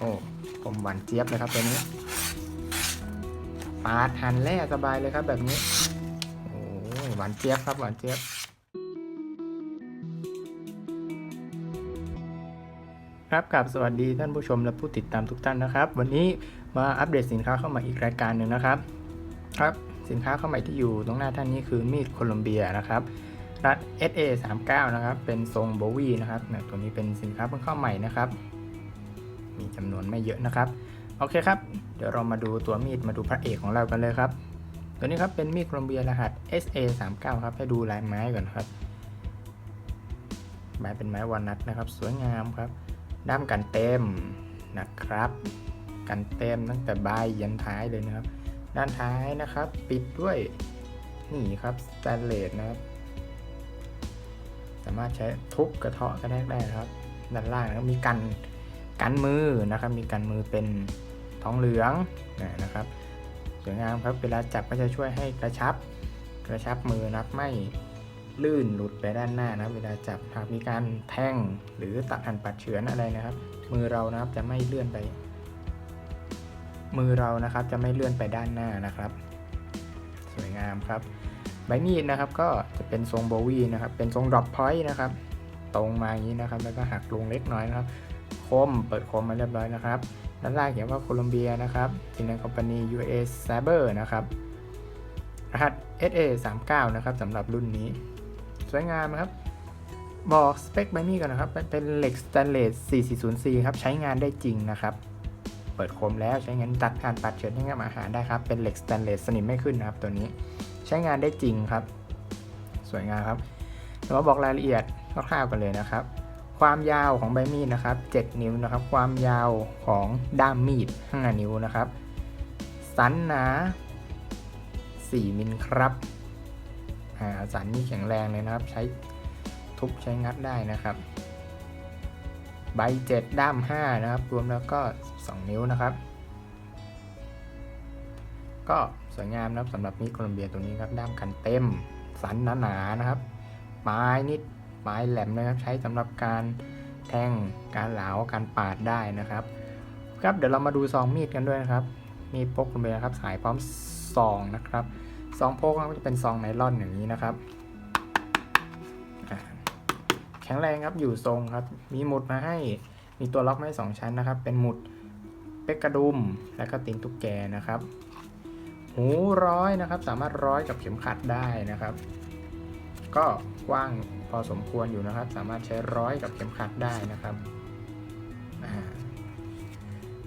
โอ้ผมหวานเจี๊ยบเลยครับตัวนี้ปาดหั่นแล่สบายเลยครับแบบนี้ โอ้หวานเจี๊ยบครับหวานเจี๊ยบ ครับกับสวัสดีท่านผู้ชมและผู้ติดตามทุกท่านนะครับ วันนี้มาอัปเดตสินค้าเข้ามาอีกรายการหนึ่งนะครับ ครับสินค้าเข้ามาที่อยู่ตรงหน้าท่านนี้คือมีดโคลอมเบียนะครับรัด SA 3 9 นะครับ เป็นทรงโบวีนะครับเนี่ยตัวนี้เป็นสินค้าเพิ่งเข้าใหม่นะครับ มีจำนวนไม่เยอะนะครับ โอเคครับ เดี๋ยวเรามาดูตัวมีดมาดูพระเอกของเรากันเลยครับ ตัวนี้ครับเป็นมีดโคลอมเบียรหัส SA 3 9 ครับ ให้ดูลายไม้ก่อนครับ ไม้เป็นไม้วานัทนะครับ สวยงามครับ ด้ามกันเต็มนะครับ กันเต็มตั้งแต่ใบยันท้ายเลยนะครับ ด้านท้ายนะครับ ปิดด้วยนี่ครับสแตนเลสนะครับ สามารถใช้ทุบกระเทาะกระแทกได้ครับ ด้านล่างนะครับมีกัน กันมือนะครับ มีกันมือเป็นทองเหลืองนะครับ สวยงามครับ เวลาจับก็จะช่วยให้กระชับ กระชับมือนะครับไม่ลื่นหลุดไปด้านหน้านะเวลาจับหากมีการแทงหรือตัดหันปัดเฉือนอะไรนะครับ มือเรานะครับจะไม่เลื่อนไป มือเรานะครับจะไม่เลื่อนไปด้านหน้านะครับ สวยงามครับใบมีดนะครับก็จะเป็นทรงโบวีนะครับเป็นทรงดรอปพอยต์นะครับ ตรงมาอย่างนี้นะครับ แล้วก็หักลงเล็กน้อยนะครับ คม เปิดคมมาเรียบร้อยนะครับ ด้านล่างเขียนว่าโคลอมเบียนะครับจินคอมพานี US Saber นะครับ รหัส SA 3 9 นะครับสำหรับรุ่นนี้ สวยงามครับ บอกสเปคใบมีดก่อนนะครับ เป็นเหล็กสแตนเลส 440C ครับ ใช้งานได้จริงนะครับ เปิดคมแล้วใช้งานตัดผ่านปัดเฉือนให้กับอาหารได้ครับ เป็นเหล็กสแตนเลสสนิมไม่ขึ้นนะครับตัวนี้ ใช้งานได้จริงครับ สวยงามครับเรามาบอกรายละเอียดคร่าวๆกันเลยนะครับ ความยาวของใบมีดนะครับ 7 นิ้วนะครับ ความยาวของด้ามมีด 5 นิ้วนะครับ สันหนา 4 มิลครับสันนี่แข็งแรงเลยนะครับ ใช้ทุบใช้งัดได้นะครับ ใบ 7 ด้าม 5 นะครับ รวมแล้วก็ 2 นิ้วนะครับ ก็สวยงามนะครับสำหรับมีดโคลอมเบียตัวนี้ครับ ด้ามกันเต็ม สันหนาๆนะครับปลายนิด ปลายแหลมนะครับ ใช้สำหรับการแทงการเหลาการปาดได้นะครับ ครับเดี๋ยวเรามาดูซองมีดกันด้วยนะครับ มีดพกลอมเบียนะครับ สายพร้อมซองนะครับซองพกนะครับจะเป็นซองไนลอนอย่างนี้นะครับแข็งแรงครับอยู่ทรงครับ มีหมุดมาให้มีตัวล็อกไม้สองชั้นนะครับ เป็นหมุดเป๊กกระดุมและก็ตีนตุ๊กแกนะครับ หูร้อยนะครับ สามารถร้อยกับเข็มขัดได้นะครับ ก็กว้างพอสมควรอยู่นะครับ สามารถใช้ร้อยกับเข็มขัดได้นะครับ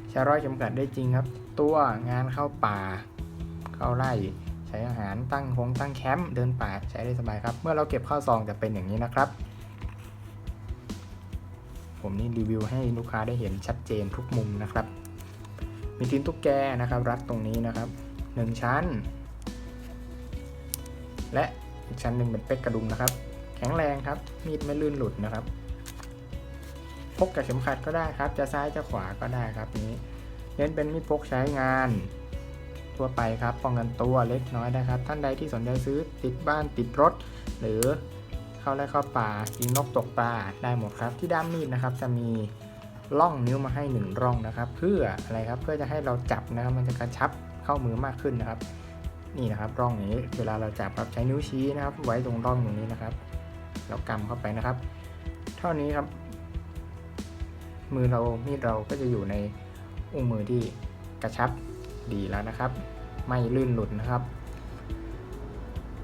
ใช้ร้อยเข็มขัดได้จริงครับ ตัวงานเข้าป่า เข้าไร่ใช้อาหารตั้งคงตั้งแคมป์เดินป่าใช้ได้สบายครับ เมื่อเราเก็บข้าวซองจะเป็นอย่างนี้นะครับ ผมนี่รีวิวให้ลูกค้าได้เห็นชัดเจนทุกมุมนะครับ มีทีนตุ๊กแกนะครับ รัดตรงนี้นะครับ 1 ชั้น และ อีกชั้นหนึ่งเป็นเป็กกระดุมนะครับ แข็งแรงครับ มีดไม่ลื่นหลุดนะครับพกกับเข็มขัดก็ได้ครับ จะซ้ายจะขวาก็ได้ครับนี้ เน้นเป็นมีดพกใช้งานทั่วไปครับป้องกันตัวเล็กน้อยนะครับ ท่านใดที่สนใจซื้อติดบ้านติดรถ หรือเข้าไร่เข้าป่ายิงนกตกปลาได้หมดครับ ที่ด้ามมีดนะครับจะมีร่องนิ้วมาให้หนึ่งร่องนะครับ เพื่ออะไรครับเพื่อจะให้เราจับนะครับมันจะกระชับเข้ามือมากขึ้นนะครับ นี่นะครับร่องนี้เวลาเราจับครับใช้นิ้วชี้นะครับ ไว้ตรงร่องตรงนี้นะครับเรากำเข้าไปนะครับ เท่านี้ครับ มือเรามีดเราก็จะอยู่ในอุ้งมือที่กระชับดีแล้วนะครับ ไม่ลื่นหลุดนะครับ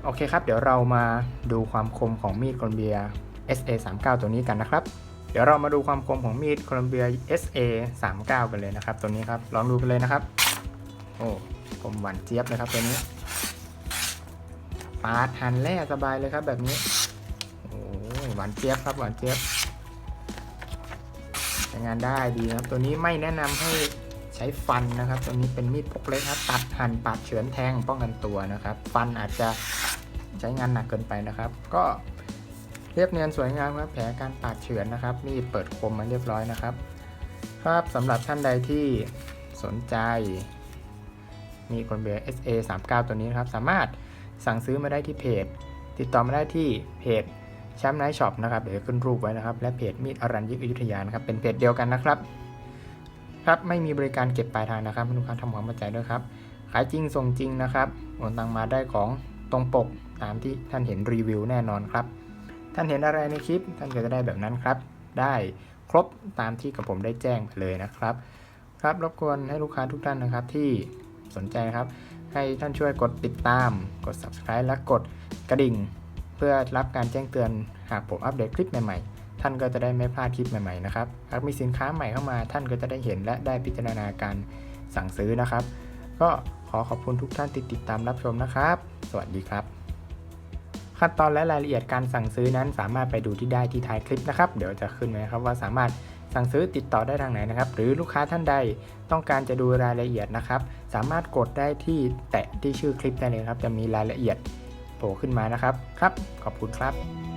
โอเคครับ เดี๋ยวเรามาดูความคมของมีดโคลอมเบีย SA 3 9ตัวนี้กันนะครับ เดี๋ยวเรามาดูความคมของมีดโคลอมเบีย SA 3 9กันเลยนะครับ ตัวนี้ครับ ลองดูกันเลยนะครับ โอ้คมหวานเจี๊ยบเลยครับตัวนี้ ปาดหั่นแล่สบายเลยครับแบบนี้ โอ้หวานเจี๊ยบครับหวานเจี๊ยบใช้งานได้ดีครับ ตัวนี้ไม่แนะนำให้ใช้ฟันนะครับ ตัวนี้เป็นมีดพกเล็กครับตัดหั่นปาดเฉือนแทงป้องกันตัวนะครับ ฟันอาจจะใช้งานหนักเกินไปนะครับ ก็เรียบเนียนสวยงามครับแผลการปาดเฉือนนะครับ มีดเปิดคมมาเรียบร้อยนะครับ ครับสำหรับท่านใดที่สนใจ มีคนเบีย SA 3 9 ตัวนี้นะครับ สามารถ สั่งซื้อมาได้ที่เพจ ติดต่อมาได้ที่เพจแชมป์ไนท์ช็อปนะครับเดี๋ยวขึ้นรูปไว้นะครับ และเพจมีดอรัญยิกอยุธยานะครับเป็นเพจเดียวกันนะครับ ครับไม่มีบริการเก็บปลายทางนะครับลูกค้าทำความเข้าใจด้วยครับ ขายจริงส่งจริงนะครับโอนตังมาได้ของตรงปกตามที่ท่านเห็นรีวิวแน่นอนครับ ท่านเห็นอะไรในคลิป ท่านก็จะได้แบบนั้นครับ ได้ครบตามที่กับผมได้แจ้งไปเลยนะครับ ครับรบกวนให้ลูกค้าทุกท่านนะครับที่สนใจนะครับ ให้ท่านช่วยกดติดตาม กด subscribe และกดกระดิ่ง เพื่อรับการแจ้งเตือนหากผมอัปเดตคลิปใหม่ๆ ท่านก็จะได้ไม่พลาดคลิปใหม่ๆนะครับ หากมีสินค้าใหม่เข้ามาท่านก็จะได้เห็นและได้พิจารณาการสั่งซื้อนะครับ ก็ขอขอบคุณทุกท่านที่ติดตามรับชมนะครับ สวัสดีครับ ขั้นตอนและรายละเอียดการสั่งซื้อนั้นสามารถไปดูที่ได้ที่ท้ายคลิปนะครับ เดี๋ยวจะขึ้นไว้ครับว่าสามารถ สั่งซื้อติดต่อได้ทางไหนนะครับ หรือลูกค้าท่านใดต้องการจะดูรายละเอียดนะครับ สามารถกดได้ที่แตะที่ชื่อคลิปได้เลยครับ จะมีรายละเอียดโผล่ขึ้นมานะครับ ครับ ขอบคุณครับ